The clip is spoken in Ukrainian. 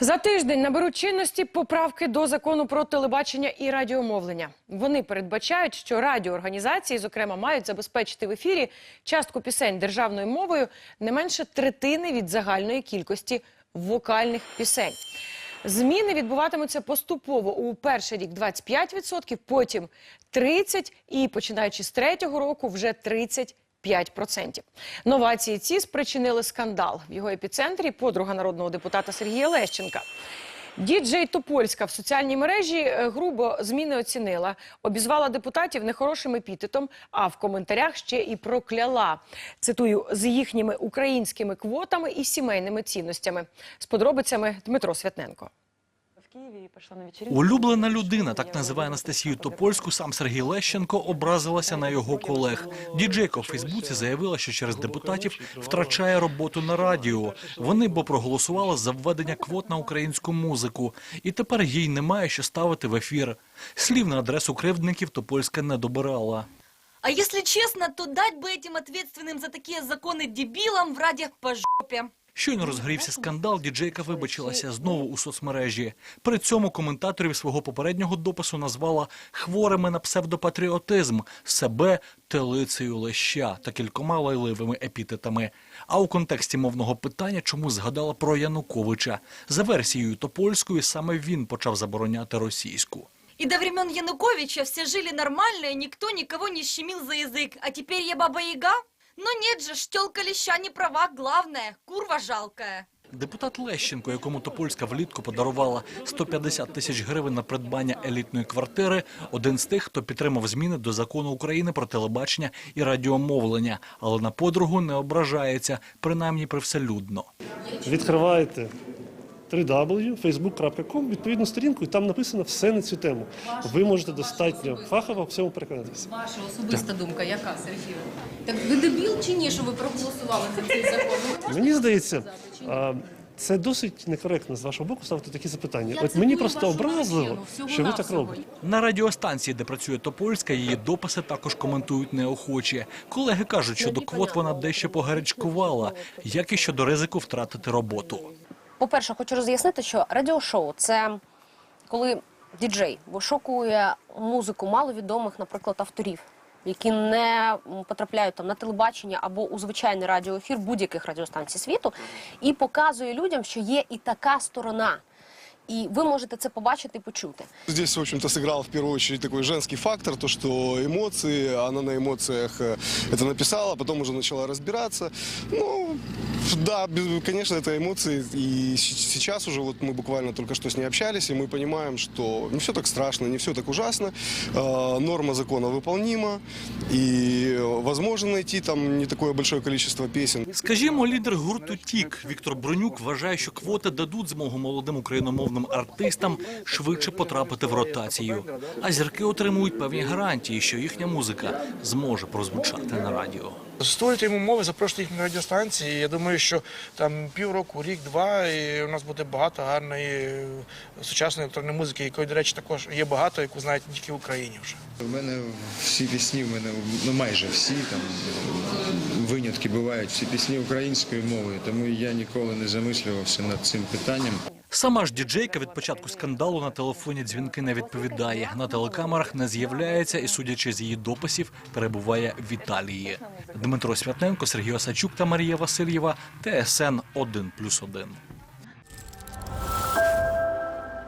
За тиждень наберуть чинності поправки до закону про телебачення і радіомовлення. Вони передбачають, що радіоорганізації, зокрема, мають забезпечити в ефірі частку пісень державною мовою не менше третини від загальної кількості вокальних пісень. Зміни відбуватимуться поступово у перший рік 25%, потім 30% і починаючи з третього року вже 30%. 5%. Новації ці спричинили скандал. В його епіцентрі подруга народного депутата Сергія Лещенка. Діджей Топольська в соціальній мережі е, грубо зміни оцінила, обізвала депутатів нехорошим епітетом, а в коментарях ще і прокляла. Цитую з їхніми українськими квотами і сімейними цінностями. З подробицями Дмитро Святненко. Улюблена людина, так називає Анастасію Топольську, сам Сергій Лещенко образилася на його колег. Діджейка у Фейсбуці заявила, що через депутатів втрачає роботу на радіо. Вони бо проголосували за введення квот на українську музику, і тепер їй немає що ставити в ефір. Слів на адресу кривдників Топольська не добирала. А если честно, то дать бы этим ответственным за такие законы дебилам в раді по жопе. Щойно розгорівся скандал, діджейка вибачилася знову у соцмережі. При цьому коментаторів свого попереднього допису назвала хворими на псевдопатріотизм, себе телицею леща та кількома лайливими епітетами. А у контексті мовного питання чому згадала про Януковича. За версією Топольської, саме він почав забороняти російську. И до времен Януковича все жили нормально, и никто никого не щемил за язык. А теперь я баба-яга? Но нет же, штелка леща не права, главное, курва жалкая. Депутат Лещенко, якому Топольська влітку подарувала 150 тисяч гривень на придбання елітної квартири, один з тих, хто підтримав зміни до закону України про телебачення і радіомовлення, але на подругу не ображається, принаймні привселюдно. Відкриваєте www.facebook.com, відповідну сторінку, і там написано все на цю тему. Ви можете достатньо фахово в цьому переконатися. Ваша особиста думка, яка, Сергію? Так ви дебіл чи ні, що ви проголосували за цей закон? Ви можете Мені здається, сказати, чи ні? а, це досить некоректно з вашого боку ставити такі запитання. Я От цитую мені просто вашу образливо, дружину, що ви так всього-навсього. робите. На радіостанції, де працює Топольська, її дописи також коментують неохоче. Колеги кажуть, що до квот вона дещо погарячкувала, як і щодо ризику втратити роботу. По-перше, хочу роз'яснити, що радіошоу це коли діджей вишукує музику маловідомих, наприклад, авторів, які не м, потрапляють там на телебачення або у звичайний радіоефір будь-яких радіостанцій світу, і показує людям, що є і така сторона. І ви можете це побачити і почути. Здесь, в общем-то, сыграл в первую очередь такой женский фактор, то, что эмоции, она на эмоциях э, это написала, потом уже начала разбираться. Ну, да, без- конечно, это эмоции, и с- сейчас уже вот мы буквально только что с ней общались, и мы понимаем, что не все так страшно, не все так ужасно, Э, норма закона выполнима, и возможно найти там не такое большое количество песен. Скажімо, лідер гурту Тік Віктор Бронюк вважає, що квоти дадуть змогу молодим україномовним артистам швидше потрапити в ротацію. А зірки отримують певні гарантії, що їхня музика зможе прозвучати на радіо. Створюйте йому мови, запрошуйте їх на радіостанції. Я думаю, що там півроку, рік-два, і у нас буде багато гарної е, сучасної електронної музики, якої, до речі, також є багато, яку знають тільки в Україні вже. У мене всі пісні, в мене ну майже всі там винятки бувають, всі пісні українською мовою, тому я ніколи не замислювався над цим питанням. Сама ж діджейка від початку скандалу на телефоні дзвінки не відповідає. На телекамерах не з'являється і, судячи з її дописів, перебуває в Італії. Дмитро Святненко, Сергій Осачук та Марія Васильєва. ТСН 1+,1.